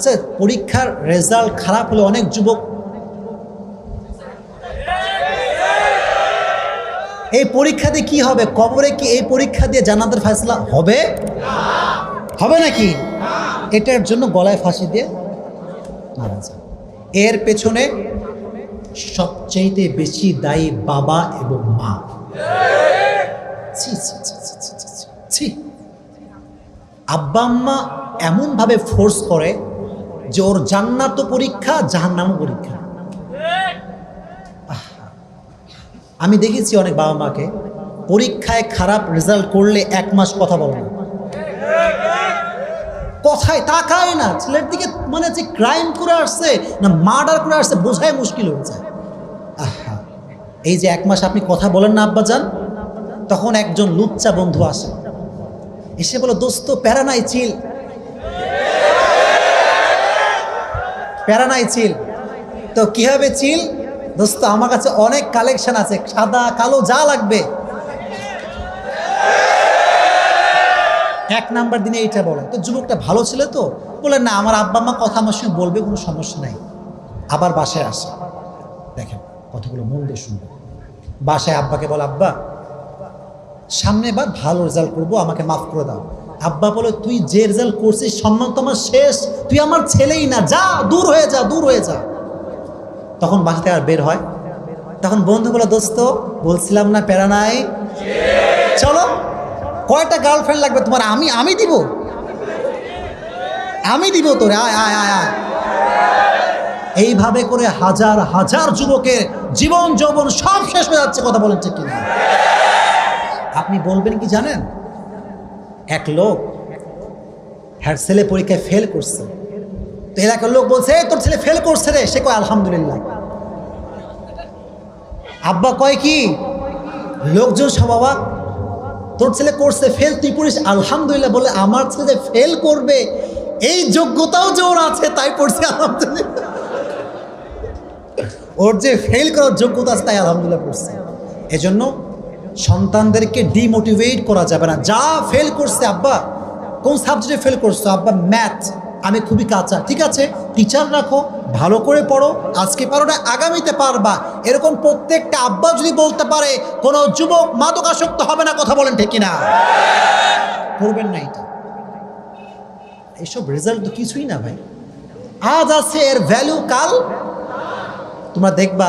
আচ্ছা পরীক্ষার রেজাল্ট খারাপ হলে অনেক যুবক এই পরীক্ষাতে কি হবে? কবরে কি এই পরীক্ষা দিয়ে জান্নাতের ফয়সলা হবে? হবে নাকি? এটার জন্য গলায় ফাঁসি দিয়ে মারা যায় এর পেছনে সবচেয়ে বেশি দায়ী বাবা এবং মা। আব্বা আম্মা এমনভাবে ফোর্স করে যে ওর জান্নাত পরীক্ষা, জাহান্নামও পরীক্ষা। আমি দেখেছি অনেক বাবা মাকে পরীক্ষায় খারাপ রেজাল্ট করলে এক মাস কথা বলে কথায় তাকায় না, ছেলের দিকে মানে যে ক্রাইম করে আসছে, না মার্ডার করে আসছে, বোঝাই মুশকিল হয়ে যায়। আহা। এই যে এক মাস আপনি কথা বলেন না আব্বা যান তখন একজন লুচ্চা বন্ধু আসে। এসে বলো, দোস্ত প্যারা নাই চিল প্যারা নাই চিল। তো কি হবে চিল? দোস্ত, আমার কাছে অনেক কালেকশন আছে। সাদা, কালো, যা লাগবে। এক নাম্বার দিনে এইটা বলে। তো যুবকটা ভালো ছিল তো? বলে, না, আমার আব্বা মা কথা আমার সঙ্গে বলবে, কোনো সমস্যা নাই। আবার বাসায় আসে। দেখেন, কথাগুলো মন দিয়ে শুনবে। বাসায় আব্বাকে বল, আব্বা, সামনে বার ভালো রেজাল্ট করব, আমাকে মাফ করে দাও। আব্বা বলে, তুই যে রেজাল্ট করছিস, সম্মান তোমার শেষ। তুই আমার ছেলেই না। যা, দূর হয়ে যা, দূর হয়ে যা। তখন বাসা থেকে আর বের হয়। তখন বন্ধু বলে, দোস্ত, বলছিলাম না প্যারা নাই। চলো, কয়টা গার্লফ্রেন্ড লাগবে তোমার? আমি আমি দিব। আমি দিব তোরে। আয় আয় আয় আয়। এইভাবে করে হাজার হাজার যুবকের জীবন যৌবন সব শেষ হয়ে যাচ্ছে, কথা বলেন ঠিক কিনা। আপনি বলবেন কি জানেন? এক লোক হ্যার ছেলে পরীক্ষায় ফেল করছে। তো এলাকার লোক বলছে "এই, তোর ছেলে ফেল করছে রে। সে কয় আলহামদুলিল্লাহ। আব্বা কয় কি লোকজন সব তোর ছেলে করছে ফেল তুই পড়িস। আলহামদুলিল্লাহ বলে আমার ছেলে যে ফেল করবে এই যোগ্যতাও যে ওর আছে তাই পড়ছে। আলহামদুলিল্লাহ। ওর যে ফেল করার যোগ্যতা আছে তাই আলহামদুলিল্লাহ পড়ছে। এজন্য সন্তানদেরকে ডিমোটিভেট করা যাবে না। যা ফেল করছে আব্বা, কোন সাবজেক্টে ফেল করছ? আব্বা ম্যাথ আমি খুবই কাঁচা, ঠিক আছে? টিচার রাখো, ভালো করে পড়ো, আজকে পারো না আগামীতে পারবা। এরকম প্রত্যেকটা আব্বা যদি বলতে পারে, কোনো যুবক মাদকাসক্ত হবে না, কথা বলেন ঠিক না করবেন না এটা। এইসব রেজাল্ট তো কিছুই না ভাই। আজ আছে এর ভ্যালু কাল। তোমরা দেখবা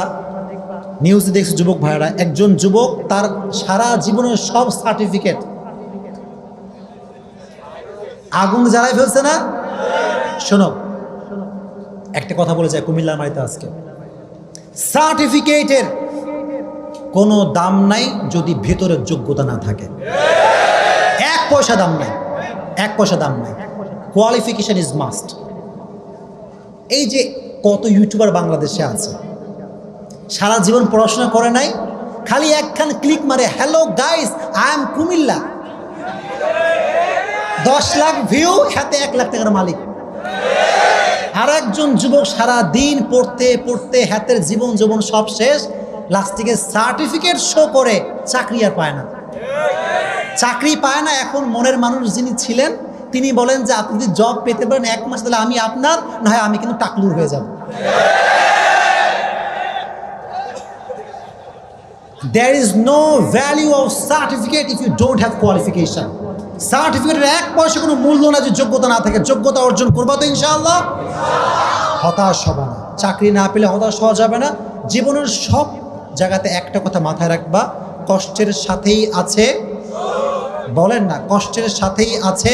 নিউজে দেখছ যুবক ভাইরা একজন যুবক তার সারা জীবনের সব সার্টিফিকেট আগুন জ্বালায় ফেলছে না? শোনো, একটা কথা বলে যায় কুমিল্লার মারিতে আজকে। সার্টিফিকেটের কোনো দাম নাই যদি ভেতরের যোগ্যতা না থাকে। এক পয়সা দাম নাই, এক পয়সা দাম নাই। কোয়ালিফিকেশন ইজ মাস্ট এই যে কত ইউটিউবার বাংলাদেশে আছে সারা জীবন পড়াশোনা করে নাই, খালি একখান ক্লিক মারে hello guys I am Comilla. দশ লাখ ভিউ হাতে এক লাখ টাকার মালিক। আর একজন যুবক সারা দিন পড়তে পড়তে হাতের জীবন জীবন সব শেষ লাস্টিকে সার্টিফিকেট শো করে, চাকরি আর পায় না। চাকরি পায় না এখন মনের মানুষ যিনি ছিলেন, তিনি বলেন যে, আপনি যদি জব পেতে পারেন এক মাস, তাহলে আমি আপনার, না হয় আমি কিন্তু টাকলুর হয়ে যাব। There is no value of certificate if you don't have qualification. সার্টিফিকেটের এক পয়সা কোনো মূল্য না যে যোগ্যতা না থাকে। যোগ্যতা অর্জন করব তো ইনশাআল্লাহ? হতাশ হবে না। চাকরি না পেলে হতাশ হওয়া যাবে না। জীবনের সব জায়গাতে একটা কথা মাথায় রাখবা, কষ্টের সাথেই আছে, বলেন না, কষ্টের সাথেই আছে